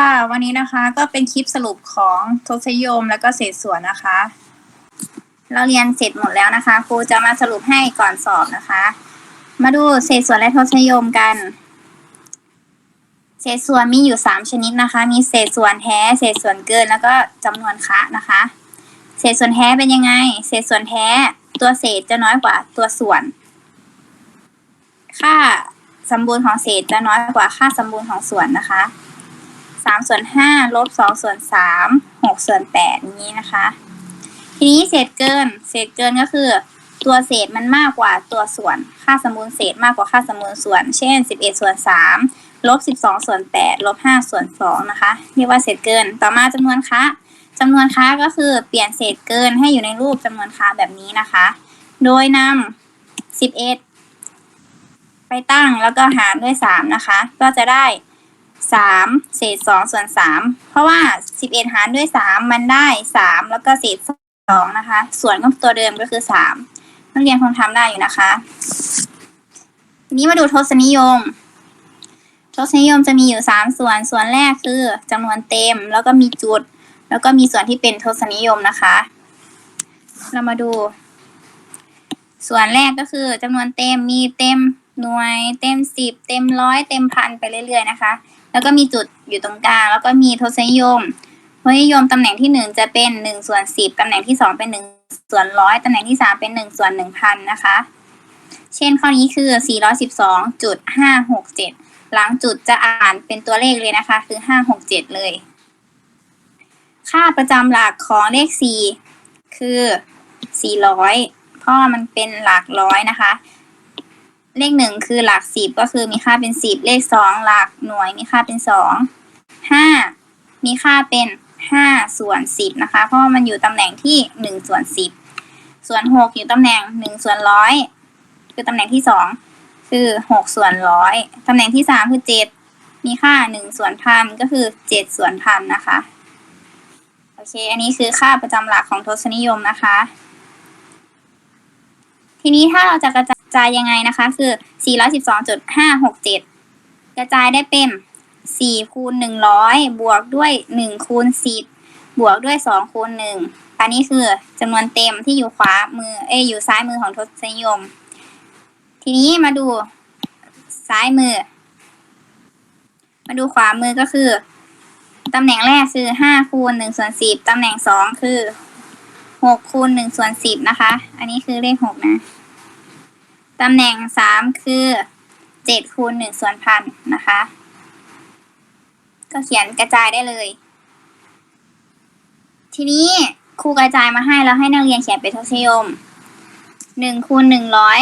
ค่ะ วันนี้นะคะก็เป็นคลิปสรุปของทศนิยมแล้วก็เศษส่วนนะคะ เราเรียนเสร็จหมดแล้วนะคะครูจะมาสรุปให้ก่อนสอบนะคะ มาดูเศษส่วนและทศนิยมกัน เศษส่วนมีอยู่สามชนิดนะคะ มีเศษส่วนแท้ เศษส่วนเกินแล้วก็จำนวนคะนะคะ เศษส่วนแท้เป็นยังไง เศษส่วนแท้ ตัวเศษจะน้อยกว่าตัวส่วน ค่าสมบูรณ์ของเศษจะน้อยกว่าค่าสมบูรณ์ของส่วนนะคะ สามส่วนห้าลบสองส่วนสามหกส่วนแปดนี้นะคะ ทีนี้เศษเกิน เศษเกินก็คือ ตัวเศษมันมากกว่าตัวส่วน ค่าสมบูรณ์เศษมากกว่าค่าสมบูรณ์ส่วน เช่นสิบเอ็ดส่วนสามลบสิบสองส่วนแปดลบห้าส่วนสองนะคะ เรียกว่าเศษเกิน ต่อมาจำนวนคะจำนวนคะก็คือเปลี่ยนเศษเกินให้อยู่ในรูปจำนวนคะแบบนี้นะคะ โดยนำสิบเอ็ดไปตั้งแล้วก็หารด้วยสามนะคะ ก็จะได้ สามเศษสองส่วนสามเพราะว่าสิบเอ็ดหารด้วยสามมันได้สามแล้วก็เศษสองนะคะ ส่วนก็ตัวเดิมก็คือสามนักเรียนคงทำได้อยู่นะคะทีนี้มาดูทศนิยม ทศนิยมจะมีอยู่สามส่วนส่วนแรกคือจำนวนเต็มแล้วก็มีจุด แล้วก็มีส่วนที่เป็นทศนิยมนะคะ เรามาดู ส่วนแรกก็คือจำนวนเต็มมีเต็มหน่วยเต็มสิบเต็มร้อยเต็มพันไปเรื่อยๆนะคะ แล้วก็มีจุดอยู่ตรงกลาง แล้วก็มีทศนิยมทศนิยมตำแหน่งที่หนึ่งจะเป็นหนึ่งส่วนสิบตำแหน่งที่สองเป็นหนึ่งส่วนร้อยตำแหน่งที่สามเป็นหนึ่งส่วนหนึ่งพันนะคะ เช่นข้อนี้คือสี่ร้อยสิบสองจุดห้าหกเจ็ดหลังจุดจะอ่านเป็นตัวเลขเลยนะคะ คือห้าหกเจ็ดเลย ค่าประจำหลักของเลขสี่คือสี่ร้อยเพราะมันเป็นหลักร้อยนะคะ เลขหนึ่งคือหลักสิบก็คือมีค่าเป็นสิบเลขสองหลักหน่วยมีค่าเป็นสองห้ามีค่าเป็นห้าส่วนสิบนะคะ เพราะว่ามันอยู่ตำแหน่งที่หนึ่งส่วนสิบส่วนหกอยู่ตำแหน่งหนึ่งส่วนร้อยคือตำแหน่งที่สองคือหกส่วนร้อยตำแหน่งที่สามคือเจ็ดมีค่าหนึ่งส่วนพันก็คือเจ็ดส่วนพันนะคะโอเค อันนี้คือค่าประจำหลักของทศนิยมนะคะ ทีนี้ถ้าเราจะกระจาย ยังไงนะคะ คือ 412.567 กระจายได้เป็น 4 คูณ 100 บวกด้วย 1 คูณ 10 บวกด้วย 2 คูณ 1 อันนี้คือจำนวนเต็มที่อยู่ขวามือ เอ้ยอยู่ซ้ายมือของทศนิยม ทีนี้มาดูซ้ายมือ มาดูขวามือก็คือ ตำแหน่งแรกคือ 5 คูณ1ส่วน10 ตำแหน่ง 2 คือ 6 คูณ1ส่วน10 นะคะ อันนี้คือเลข 6 นะ ตำแหน่ง3คือ7คูณ1ส่วนพันนะคะ ก็เขียนกระจายได้เลย ทีนี้ครูกระจายมาให้แล้วให้นักเรียนเขียนเป็นทศนิยม1คูณ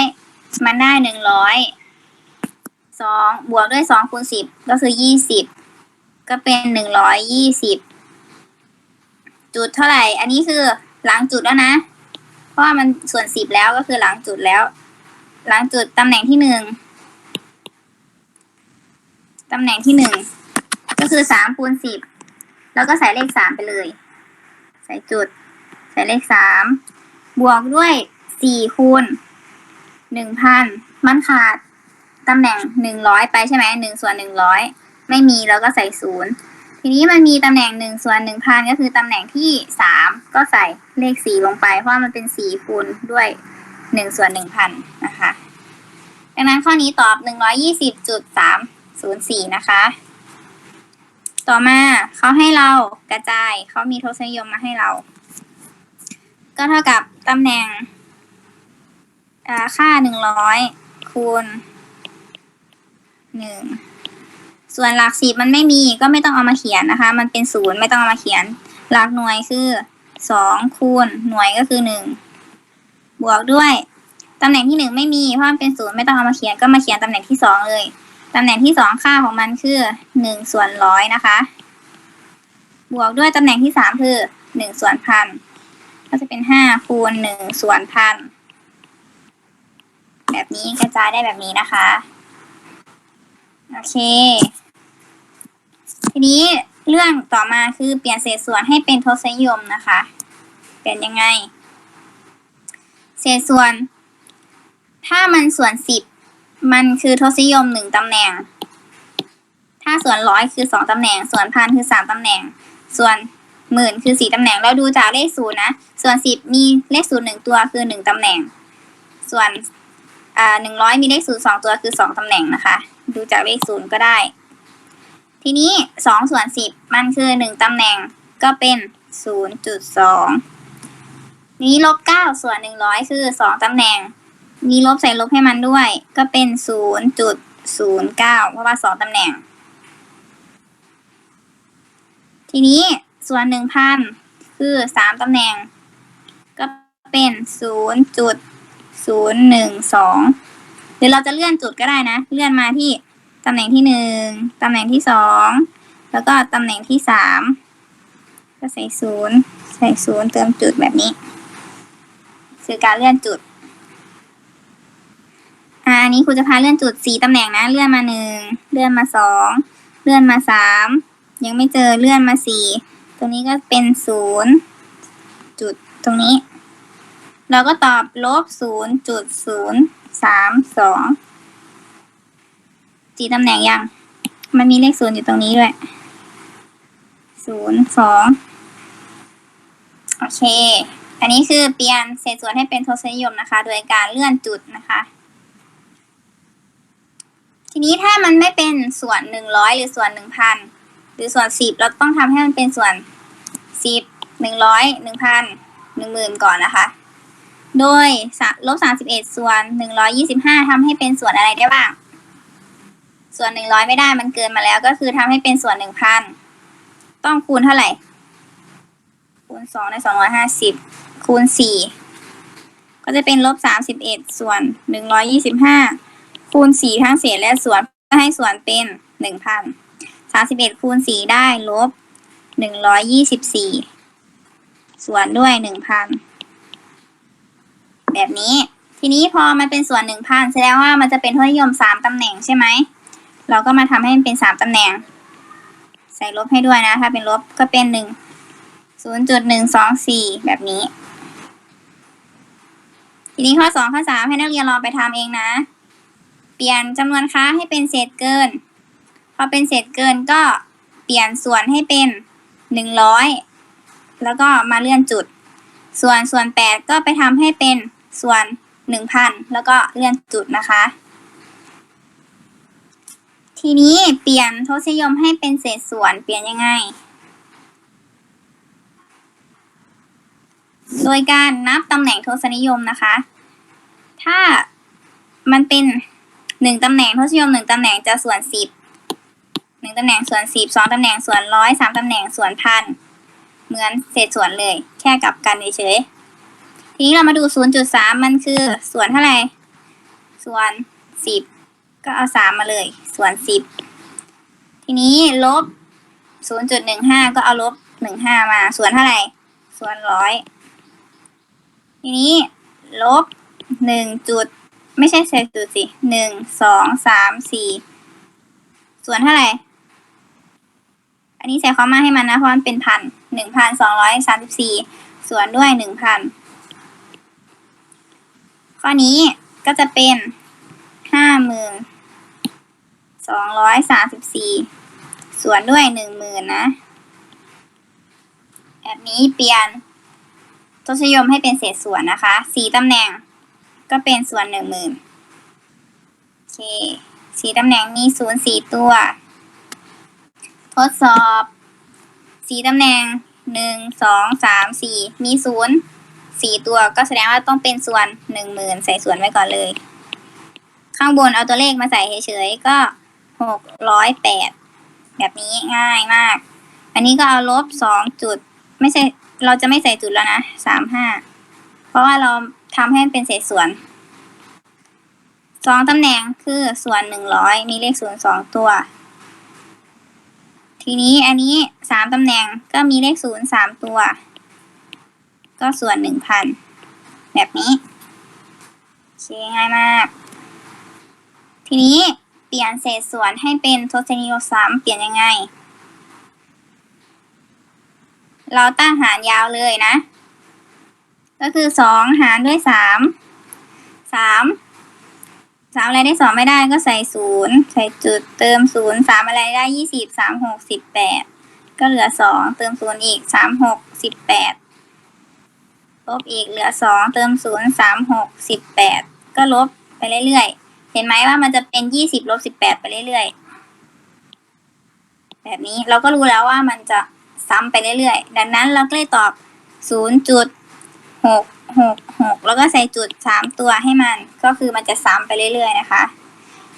100มันได้100 2บวกด้วย2คูณ10ก็คือ20ก็เป็น120จุดเท่าไหร่ อันนี้คือหลังจุดแล้วนะ เพราะว่ามันส่วนสิบแล้วก็คือหลังจุดแล้ว หลังจุดตำแหน่งที่หนึ่งตำแหน่งที่หนึ่งก็คือสามคูณสิบแล้วก็ใส่เลขสามไปเลย ใส่จุด ใส่เลขสามบวกด้วยสี่คูณหนึ่งพันมันขาดตำแหน่งหนึ่งร้อยไปใช่ไหมหนึ่งส่วนหนึ่งร้อยไม่มีแล้วก็ใส่ศูนย์ทีนี้มันมีตำแหน่งหนึ่งส่วนหนึ่งพันก็คือตำแหน่งที่สามก็ใส่เลขสี่ลงไป เพราะมันเป็นสี่คูณด้วย หนึ่งส่วนหนึ่งพันนะคะ ดังนั้นข้อนี้ตอบหนึ่งร้อยี่สิบจุดสามศูนย์สี่นะคะ ต่อมาเขาให้เรากระจายเขามีทศนิยมมาให้เรา ก็เท่ากับตำแหน่งค่าหนึ่งร้อยคูณหนึ่งส่วนหลักสิบมันไม่มีก็ไม่ต้องเอามาเขียนนะคะ มันเป็นศูนย์ไม่ต้องเอามาเขียน หลักหน่วยคือสองคูณ หน่วยก็คือหนึ่ง บวกด้วยตำแหน่งที่หนึ่งไม่มีเพราะมันเป็นศูนย์ไม่ต้องเอามาเขียนก็มาเขียนตำแหน่งที่สองเลยตำแหน่งที่สองค่าของมันคือหนึ่งส่วนร้อยนะคะ บวกด้วยตำแหน่งที่สามคือหนึ่งส่วนพันก็จะเป็นห้าคูณหนึ่งส่วนพันแบบนี้กระจายได้แบบนี้นะคะ โอเค ทีนี้เรื่องต่อมาคือเปลี่ยนเศษส่วนให้เป็นทศนิยมนะคะ เป็นยังไง ษส่วน ถ้ามันส่วนสิบมันคือทศนิยมหนึ่งตำแหน่ง ถ้าส่วนร้อยคือสองตำแหน่ง ส่วนพันคือสามตำแหน่ง ส่วนหมื่นคือสี่ตำแหน่ง เราดูจากเลขศูนย์นะ ส่วนสิบมีเลขศูนย์หนึ่งตัวคือหนึ่งตำแหน่ง ส่วนหนึ่งร้อยมีเลขศูนย์สองตัวคือสองตำแหน่งนะคะ ดูจากเลขศูนย์ก็ได้ ทีนี้สองส่วนสิบมันคือหนึ่งตำแหน่งก็เป็นศูนย์จุดสอง นี้ลบเก้าส่วนหนึ่งร้อยคือสองตำแหน่งมีลบใส่ลบให้มันด้วย ก็เป็นศูนย์จุดศูนย์เก้าเพราะว่าสองตำแหน่ง ทีนี้ส่วนหนึ่งพันคือสามตำแหน่ง ก็เป็นศูนย์จุดศูนย์หนึ่งสองหรือเราจะเลื่อนจุดก็ได้นะ เลื่อนมาที่ตำแหน่งที่หนึ่งตำแหน่งที่สองแล้วก็ตำแหน่งที่สามก็ใส่ศูนย์ใส่ศูนย์เติมจุดแบบนี้ คือการเลื่อนจุด อ่าอันนี้ครูจะพาเลื่อนจุดสี่ตำแหน่งนะ เลื่อนมาหนึ่งเลื่อนมาสองเลื่อนมาสามยังไม่เจอเลื่อนมาสี่ตรงนี้ก็เป็นศูนย์จุดตรงนี้ เราก็ตอบลบศูนย์จุดศูนย์สามสองจีตำแหน่งยัง มันมีเลขศูนย์อยู่ตรงนี้ด้วยศูนย์สองโอเค อันนี้คือเปลี่ยนเศษส่วนให้เป็นทศนิยมนะคะ โดยการเลื่อนจุดนะคะ ทีนี้ถ้ามันไม่เป็นส่วนหนึ่งร้อยหรือส่วนหนึ่งพันหรือส่วนสิบเราต้องทำให้มันเป็นส่วนสิบหนึ่งร้อยหนึ่งพันหนึ่งหมื่นก่อนนะคะ โดยลบสามสิบเอ็ดส่วนหนึ่งร้อยี่สิบห้าทำให้เป็นส่วนอะไรได้บ้าง ส่วนหนึ่งร้อยไม่ได้มันเกินมาแล้วก็คือทำให้เป็นส่วนหนึ่งพันต้องคูณเท่าไหร่คูณสองในสองร้อยห้าสิบ คูณสี่ก็จะเป็นลบสามสิบเอ็ดส่วนหนึ่งร้อยี่สิบห้าคูณสี่ทั้งเศษและส่วนให้ส่วนเป็นหนึ่งพันสามสิบเอ็ดคูณสี่ได้ลบหนึ่งร้อยยี่สิบสี่ส่วนด้วยหนึ่งพันแบบนี้ ทีนี้พอมันเป็นส่วนหนึ่งพันแสดงว่ามันจะเป็นทศนิยมสามตำแหน่งใช่ไหม เราก็มาทำให้มันเป็นสามตำแหน่ง ใส่ลบให้ด้วยนะ ถ้าเป็นลบก็เป็นหนึ่งศูนย์จุดหนึ่งสองสี่แบบนี้ ทีนี้ข้อสองข้อสามให้นักเรียนลองไปทำเองนะ เปลี่ยนจำนวนค้าให้เป็นเศษเกิน พอเป็นเศษเกินก็เปลี่ยนส่วนให้เป็นหนึ่งร้อยแล้วก็มาเลื่อนจุด ส่วนส่วนแปดก็ไปทำให้เป็นส่วนหนึ่งพันแล้วก็เลื่อนจุดนะคะ ทีนี้เปลี่ยนทศนิยมให้เป็นเศษส่วนเปลี่ยนยังไง โดยการนับตำแหน่งทศนิยมนะคะ ถ้ามันเป็นหนึ่งตำแหน่งทศนิยมหนึ่งตำแหน่งจะส่วนสิบหนึ่งตำแหน่งส่วนสิบสองตำแหน่งส่วนร้อยสามตำแหน่งส่วนพันเหมือนเศษส่วนเลย แค่กลับกันเฉยๆทีนี้เรามาดูศูนย์จุดสามมันคือส่วนเท่าไหร่ ส่วนสิบก็เอาสามมาเลย ส่วนสิบทีนี้ลบศูนย์จุดหนึ่งห้าก็เอาลบหนึ่งห้ามา ส่วนเท่าไหร่ ส่วนร้อย ทีนี้ลบหนึ่งจุด ไม่ใช่เศษจุดสิหนึ่งสองสามสี่ส่วนเท่าไหร่ อันนี้ใส่ความมาให้มันนะ เพราะมันเป็นพันหนึ่งพันสองร้อยสามสิบสี่ส่วนด้วยหนึ่งพันข้อนี้ก็จะเป็นห้าหมื่นสองร้อยสามสิบสี่ส่วนด้วยหนึ่งหมื่นนะ แบบนี้เปลี่ยน ทศนิยมให้เป็นเศษส่วนนะคะสีตำแหน่งก็เป็นส่วนหนึ่งหมื่นโอเคสีตำแหน่งมีศูนย์สี่ตัว ทดสอบสีตำแหน่งหนึ่งสองสามสี่มีศูนย์สี่ตัวก็แสดงว่าต้องเป็นส่วนหนึ่งหมื่นใส่ส่วนไว้ก่อนเลย ข้างบนเอาตัวเลขมาใส่เฉยๆก็หกร้อยแปดแบบนี้ง่ายมาก อันนี้ก็เอาลบสองจุด ไม่ใช่ เราจะไม่ใส่จุดแล้วนะสามห้าเพราะว่าเราทำให้มันเป็นเศษส่วนสองตำแหน่งคือส่วนหนึ่งร้อยมีเลขศูนย์สองตัว ทีนี้อันนี้สามตำแหน่งก็มีเลขศูนย์สามตัว ก็ส่วนหนึ่งพันแบบนี้โอเคง่ายมาก ทีนี้เปลี่ยนเศษส่วนให้เป็นทศนิยมซ้ำเปลี่ยนยังไง เราตั้งหารยาวเลยนะ ก็คือสองหารด้วยสามสามสามอะไรได้สองไม่ได้ก็ใส่ศูนย์ใส่จุดเติมศูนย์สามอะไรได้ยี่สิบสามหกสิบแปดก็เหลือสองเติมศูนย์อีกสามหกสิบแปดลบอีกเหลือสองเติมศูนย์สามหกสิบแปดก็ลบไปเรื่อยๆ เห็นไหมว่ามันจะเป็นยี่สิบลบสิบแปดไปเรื่อยๆ แบบนี้เราก็รู้แล้วว่ามันจะ ซ้ำไปเรื่อยๆ ดังนั้นเราก็เลยตอบศูนย์จุดหกหกหกแล้วก็ใส่จุดสามตัวให้มัน ก็คือมันจะซ้ำไปเรื่อยๆ นะคะ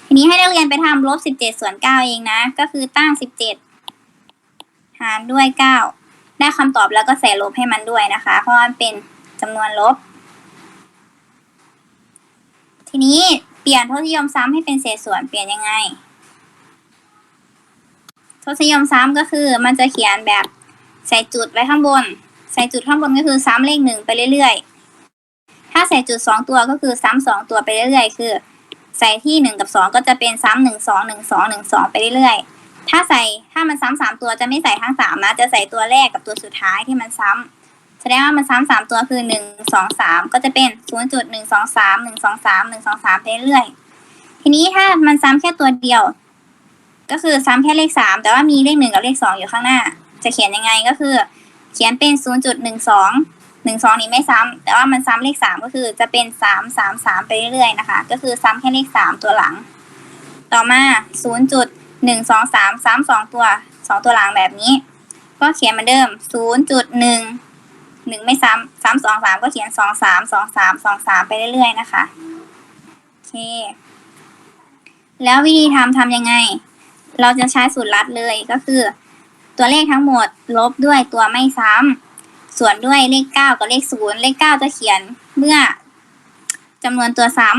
ทีนี้ให้นักเรียนไปทำลบสิบเจ็ดส่วนเก้าเองนะ ก็คือตั้งสิบเจ็ดหารด้วยเก้าได้คำตอบแล้วก็ใส่ลบให้มันด้วยนะคะ เพราะมันเป็นจำนวนลบ ทีนี้เปลี่ยนทศนิยมซ้ำให้เป็นเศษส่วนเปลี่ยนยังไงทศนิยมซ้ำก็คือมันจะเขียนแบบ ใส่จุดไว้ข้างบน ใส่จุดข้างบนก็คือซ้ำเลขหนึ่งไปเรื่อยๆ ถ้าใส่จุดสองตัวก็คือซ้ำสองตัวไปเรื่อยๆ คือ ใส่ที่หนึ่งกับสองก็จะเป็นซ้ำหนึ่งสองหนึ่งสองหนึ่งสองไปเรื่อยๆ ถ้าใส่ถ้ามันซ้ำสามตัวจะไม่ใส่ทั้งสามนะ จะใส่ตัวแรกกับตัวสุดท้ายที่มันซ้ำแสดงว่ามันซ้ำสามตัวคือหนึ่งสองสามก็จะเป็นศูนย์จุดหนึ่งสองสามหนึ่งสองสามหนึ่งสองสามไปเรื่อยๆ ทีนี้ถ้ามันซ้ำแค่ตัวเดียว ก็คือซ้ำแค่เลขสามแต่ว่ามีเลขหนึ่งกับเลขสองอยู่ข้างหน้า จะเขียนยังไงก็คือ เขียนเป็นศูนย์จุดหนึ่งสองหนึ่งสองนี้ไม่ซ้ำแต่ว่ามันซ้ำเลขสามก็คือจะเป็นสามสามสามไปเรื่อยๆนะคะ ก็คือซ้ำแค่เลขสามตัวหลัง ต่อมาศูนย์จุดหนึ่งสองสามซ้ำสองตัวสองตัวหลังแบบนี้ ก็เขียนเหมือนเดิมศูนย์จุดหนึ่งหนึ่งไม่ซ้ำซ้ำสองสามก็เขียนสองสามสองสามสองสามไปเรื่อยๆนะคะ โอเค แล้ววิธีทำทำยังไง เราจะใช้สูตรลัดเลยก็คือ ตัวเลขทั้งหมดลบด้วยตัวไม่ซ้ำส่วนด้วยเลขเก้ากับเลขศูนย์เลขเก้าจะเขียนเมื่อจำนวนตัวซ้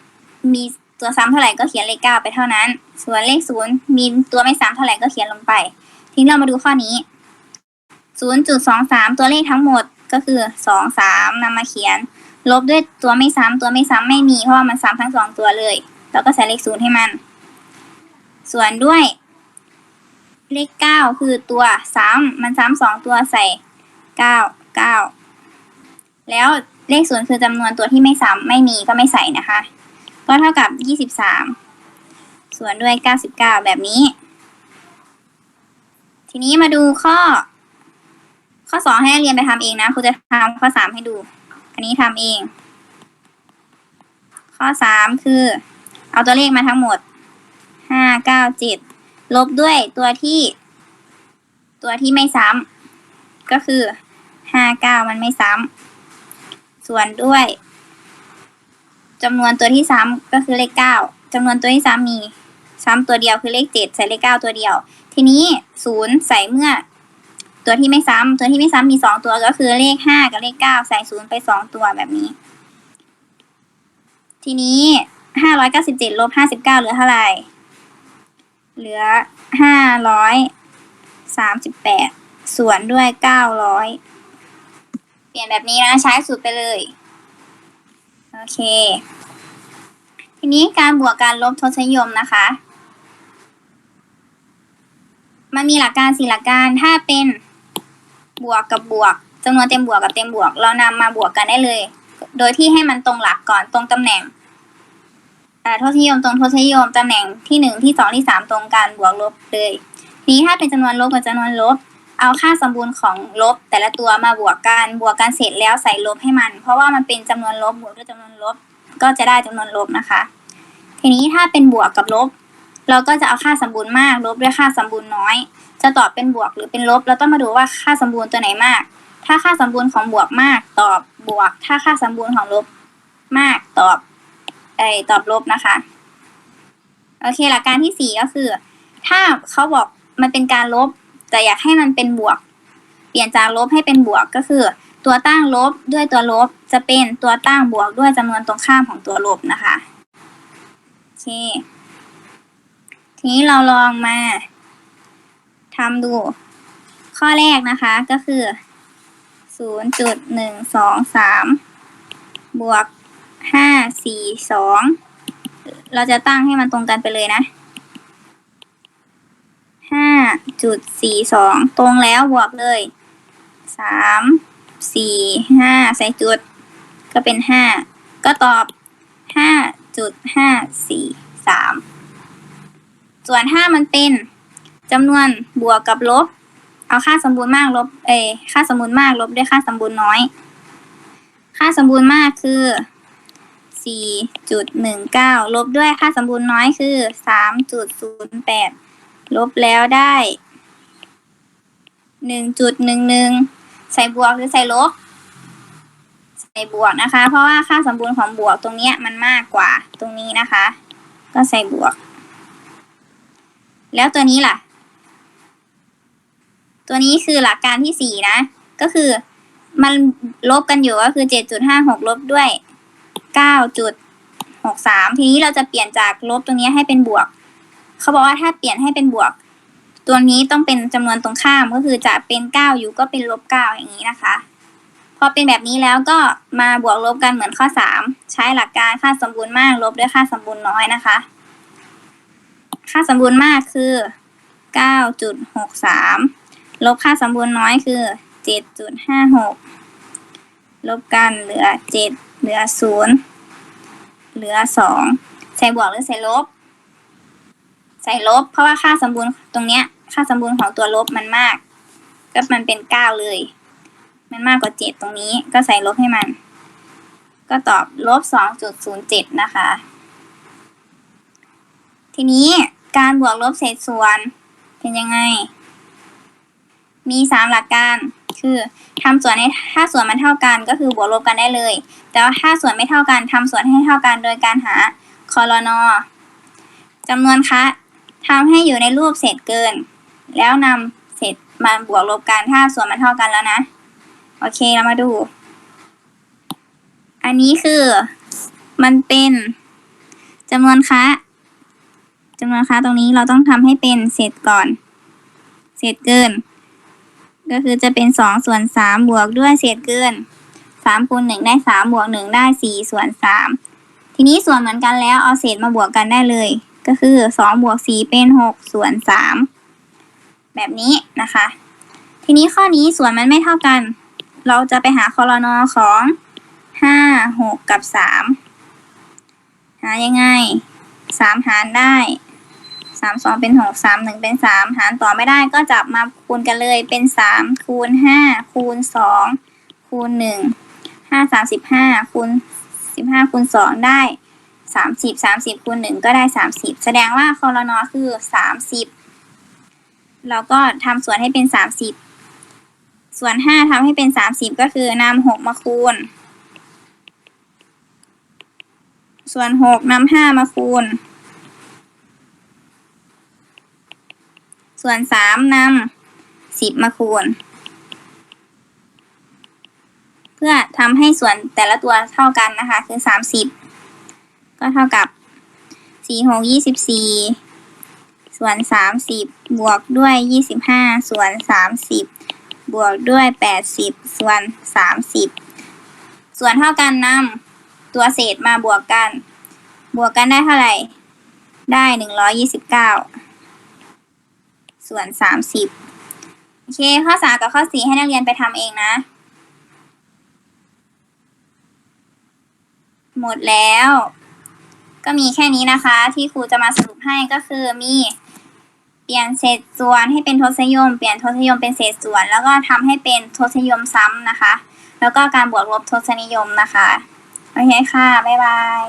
ำมีตัวซ้ำเท่าไหร่ก็เขียนเลขเก้าไปเท่านั้น ส่วนเลขศูนย์มีตัวไม่ซ้ำเท่าไหร่ก็เขียนลงไป ทีนี้เรามาดูข้อนี้ศูนย์จุดสองสามตัวเลขทั้งหมดก็คือสองสามนำมาเขียน ลบด้วยตัวไม่ซ้ำตัวไม่ซ้ำไม่มีเพราะว่ามันซ้ำทั้งสองตัวเลยเราก็ใส่เลขศูนย์ให้มัน ส่วนด้วย เลขเก้าคือตัวซ้ำมันซ้ำสองตัวใส่เก้าเก้าแล้วเลขศูนย์คือจำนวนตัวที่ไม่ซ้ำไม่มีก็ไม่ใส่นะคะ ก็เท่ากับยี่สิบสามส่วนด้วยเก้าสิบเก้าแบบนี้ ทีนี้มาดูข้อ ข้อสองให้เรียนไปทำเองนะครูจะทำข้อสามให้ดู อันนี้ทำเอง ข้อสามคือ เอาตัวเลขมาทั้งหมดห้าเก้าเจ็ด ลบด้วยตัวที่ ตัวที่ไม่ซ้ำก็คือห้าเก้ามันไม่ซ้ำส่วนด้วยจำนวนตัวที่ซ้ำก็คือเลขเก้าจำนวนตัวที่ซ้ำมีซ้ำตัวเดียวคือเลขเจ็ดใส่เลขเก้าตัวเดียว ทีนี้ศูนย์ใส่เมื่อ ตัวที่ไม่ซ้ำตัวที่ไม่ซ้ำมีสองตัวก็คือเลขห้ากับเลขเก้าใส่ศูนย์ไปสองตัวแบบนี้ ทีนี้ห้าร้อยเก้าสิบเจ็ดลบห้าสิบเก้าเหลือเท่าไหร่ เหลือห้าร้อยสามสิบแปดส่วนด้วยเก้าร้อยเปลี่ยนแบบนี้นะใช้สูตรไปเลย โอเค ทีนี้การบวกการลบทศนิยมนะคะ มันมีหลักการสี่หลักการถ้าเป็นบวกกับบวกจำนวนเต็มบวกกับเต็มบวก เรานำมาบวกกันได้เลย โดยที่ให้มันตรงหลักก่อนตรงตำแหน่ง ทศนิยมตรงทศนิยมตำแหน่งที่หนึ่งที่สองที่สามตรงกันบวกลบเลยนี้ถ้าเป็นจำนวนลบกับจำนวนลบ เอาค่าสมบูรณ์ของลบแต่ละตัวมาบวกกันบวกกันเสร็จแล้วใส่ลบให้มัน เพราะว่ามันเป็นจำนวนลบบวกด้วยจำนวนลบ ก็จะได้จำนวนลบนะคะ ทีนี้ถ้าเป็นบวกกับลบ เราก็จะเอาค่าสมบูรณ์มากลบด้วยค่าสมบูรณ์น้อย จะตอบเป็นบวกหรือเป็นลบ เราต้องมาดูว่าค่าสมบูรณ์ตัวไหนมาก ถ้าค่าสมบูรณ์ของบวกมาก ตอบบวก ถ้าค่าสมบูรณ์ของลบมากตอบ ไอตอบลบนะคะ โอเคหลักการที่สี่ก็คือ ถ้าเขาบอกมันเป็นการลบ แต่อยากให้มันเป็นบวก เปลี่ยนจากลบให้เป็นบวกก็คือ ตัวตั้งลบด้วยตัวลบจะเป็นตัวตั้งบวกด้วยจำนวนตรงข้ามของตัวลบนะคะโอเคทีนี้เราลองมาทำดู ข้อแรกนะคะก็คือศูนย์จุดหนึ่งสองสามบวก ห้าสี่สองเราจะตั้งให้มันตรงกันไปเลยนะห้าจุดสี่สองตรงแล้วบวกเลยสามสี่ห้าใส่จุด ก็เป็นห้าก็ตอบห้าจุดห้าสี่สามส่วนถ้ามันเป็นจำนวนบวกกับลบ เอาค่าสมบูรณ์มากลบ เอค่าสมบูรณ์มากลบด้วยค่าสมบูรณ์น้อย ค่าสมบูรณ์มากคือ สี่จุดหนึ่งเก้าลบด้วยค่าสมบูรณ์น้อยคือสามจุดศูนย์แปดลบแล้วได้หนึ่งจุดหนึ่งหนึ่งใส่บวกหรือใส่ลบ ใส่บวกนะคะ เพราะว่าค่าสมบูรณ์ของบวกตรงนี้มันมากกว่าตรงนี้นะคะ ก็ใส่บวก แล้วตัวนี้ล่ะ ตัวนี้คือหลักการที่สี่นะ ก็คือมันลบกันอยู่ก็คือเจ็ดจุดห้าหกลบด้วย เก้าจุดหกสามทีนี้เราจะเปลี่ยนจากลบตรงนี้ให้เป็นบวก เขาบอกว่าถ้าเปลี่ยนให้เป็นบวก ตัวนี้ต้องเป็นจำนวนตรงข้ามก็คือจะเป็นเก้าอยู่ก็เป็นลบเก้าอย่างนี้นะคะ พอเป็นแบบนี้แล้วก็มาบวกลบกันเหมือนข้อสามใช้หลักการค่าสมบูรณ์มากลบด้วยค่าสมบูรณ์น้อยนะคะ ค่าสมบูรณ์มากคือเก้าจุดหกสามลบค่าสมบูรณ์น้อยคือเจ็ดจุดห้าหกลบกันเหลือเจ็ด เหลือศูนย์เหลือสองใส่บวกหรือใส่ลบ ใส่ลบ เพราะว่าค่าสมบูรณ์ตรงเนี้ย ค่าสมบูรณ์ของตัวลบมันมาก ก็มันเป็นเก้าเลย มันมากกว่าเจ็ดตรงนี้ ก็ใส่ลบให้มัน ก็ตอบลบสองจุดศูนย์เจ็ดนะคะ ทีนี้การบวกลบเศษส่วนเป็นยังไง มีสามหลักการ คือทำส่วนให้ถ้าส่วนมันเท่ากันก็คือบวกลบกันได้เลย แต่ว่าถ้าส่วนไม่เท่ากันทำส่วนให้เท่ากันโดยการหาคอรนอจำนวนคะทำให้อยู่ในรูปเศษเกิน แล้วนำเศษมาบวกลบกันถ้าส่วนมันเท่ากันแล้วนะ โอเคเรามาดู อันนี้คือมันเป็นจำนวนคะจำนวนคะตรงนี้เราต้องทำให้เป็นเศษก่อน เศษเกิน ก็คือจะเป็นสองส่วนสามบวกด้วยเศษเกินสามคูณหนึ่งได้สามบวกหนึ่งได้สี่ส่วนสามทีนี้ส่วนเหมือนกันแล้วเอาเศษมาบวกกันได้เลย ก็คือสองบวกสี่เป็นหกส่วนสามแบบนี้นะคะ ทีนี้ข้อนี้ส่วนมันไม่เท่ากัน เราจะไปหาคอรนอของห้าหกกับสามหายังไงสามหารได้ สามสองเป็นหกสามหนึ่งเป็นสามหารต่อไม่ได้ก็จับมาคูณกันเลยเป็นสามคูณห้าคูณสองคูณหนึ่งห้าสามสิบห้าคูณสิบห้าคูณสองได้สามสิบสามสิบคูณหนึ่งก็ได้สามสิบแสดงว่าคอรนอคือสามสิบเราก็ทำส่วนให้เป็นสามสิบส่วนห้าทำให้เป็นสามสิบก็คือนำหกมาคูณ ส่วนหกนำห้ามาคูณ ส่วนสามนำสิบมาคูณ เพื่อทำให้ส่วนแต่ละตัวเท่ากันนะคะ คือสามสิบก็เท่ากับสี่หกยี่สิบสี่ส่วนสามสิบบวกด้วยยี่สิบห้าส่วนสามสิบบวกด้วยแปดสิบส่วนสามสิบส่วนเท่ากันนำตัวเศษมาบวกกัน บวกกันได้เท่าไหร่ ได้หนึ่งร้อยี่สิบเก้า ส่วนสามสิบโอเค ข้อสามกับข้อสี่ให้นักเรียนไปทำเองนะ หมดแล้ว ก็มีแค่นี้นะคะ ที่ครูจะมาสรุปให้ก็คือมีเปลี่ยนเศษส่วนให้เป็นทศนิยม เปลี่ยนทศนิยมเป็นเศษส่วน แล้วก็ทำให้เป็นทศนิยมซ้ำนะคะ แล้วก็การบวกลบทศนิยมนะคะ โอเคค่ะ บ๊ายบาย